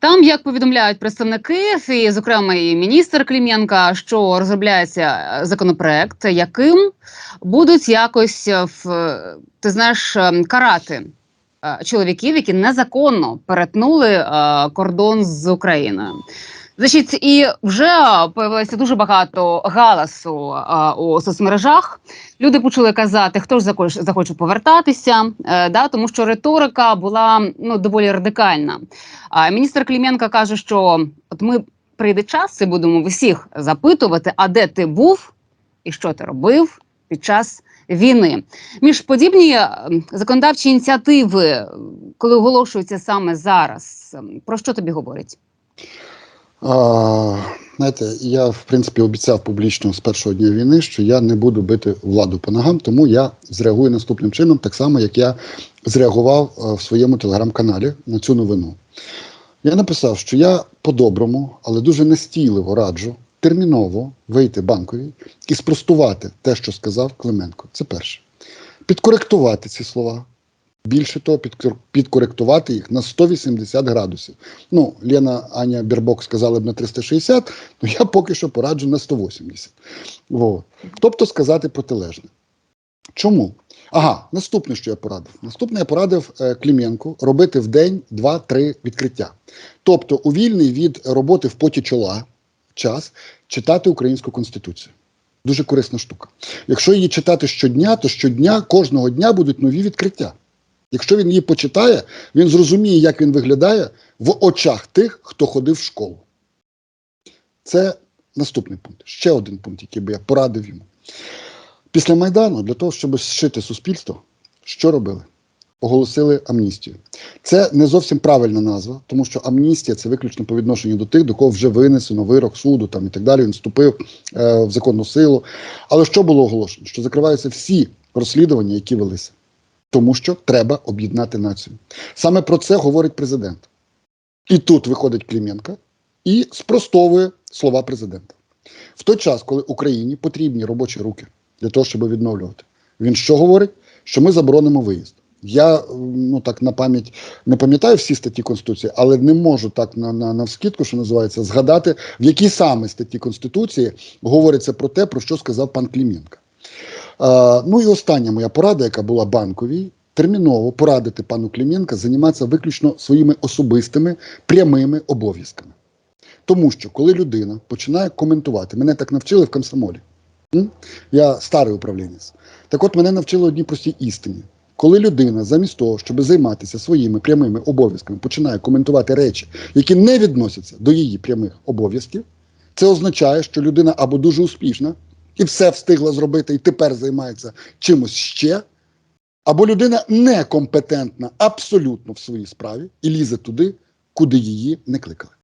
Там, як повідомляють представники, і, зокрема, і міністр Клім'янка, що розробляється е, законопроект, яким будуть якось е, в ти знаєш е, карати е, чоловіків, які незаконно перетнули е, кордон з Україною. Значить, і вже появилося дуже багато галасу а, у соцмережах. Люди почали казати, хто ж захоче, повертатися, е, да, тому що риторика була ну доволі радикальна. А міністр Клім'янка каже, що от ми прийде час і будемо всіх запитувати, а де ти був і що ти робив під час війни. Між подібні е, законодавчі ініціативи, коли оголошуються саме зараз, е, про що тобі говорять? А, знаєте, я в принципі обіцяв публічно з першого дня війни, що я не буду бити владу по ногам, тому я зреагую наступним чином, так само як я зреагував в своєму телеграм-каналі на цю новину. Я написав, що я по-доброму, але дуже настійливо раджу терміново вийти банковій і спростувати те, що сказав Клименко. Це перше. Підкоректувати ці слова. Більше того, підкоректувати їх на 180 градусів. Ну, Лена Аня Бірбок сказали б на 360, ну я поки що пораджу на 180. Вот. Тобто сказати протилежне. Чому? Ага, наступне, що я порадив. Наступне я порадив е, Клім'янку робити в день 2-3 відкриття. Тобто, у вільний від роботи в поті чола час читати українську конституцію. Дуже корисна штука. Якщо її читати щодня, то щодня, кожного дня будуть нові відкриття. Якщо він її почитає, він зрозуміє, як він виглядає в очах тих, хто ходив в школу. Це наступний пункт. Ще один пункт, який би я порадив йому. Після Майдану, для того, щоб зшити суспільство, що робили? Оголосили амністію. Це не зовсім правильна назва, тому що амністія це виключно по відношенню до тих, до кого вже винесено вирок суду там, і так далі. Він вступив е, в законну силу. Але що було оголошено? Що закриваються всі розслідування, які велися тому що треба об'єднати націю. Саме про це говорить президент. І тут виходить Клім'янка і спростовує слова президента. В той час, коли Україні потрібні робочі руки для того, щоб відновлювати, він що говорить? Що ми заборонимо виїзд. Я ну так на пам'ять не пам'ятаю всі статті Конституції, але не можу так на, на, навскидку, що називається, згадати, в якій саме статті Конституції говориться про те, про що сказав пан Клім'янка. Ну і остання моя порада, яка була банковій, терміново порадити пану Клім'янка займатися виключно своїми особистими прямими обов'язками. Тому що коли людина починає коментувати, мене так навчили в комсомолі. Я старий управлінець. Так от мене навчили одній простій істині. Коли людина, замість того, щоб займатися своїми прямими обов'язками, починає коментувати речі, які не відносяться до її прямих обов'язків, це означає, що людина або дуже успішна і все встигла зробити, і тепер займається чимось ще, або людина некомпетентна абсолютно в своїй справі і лізе туди, куди її не кликали.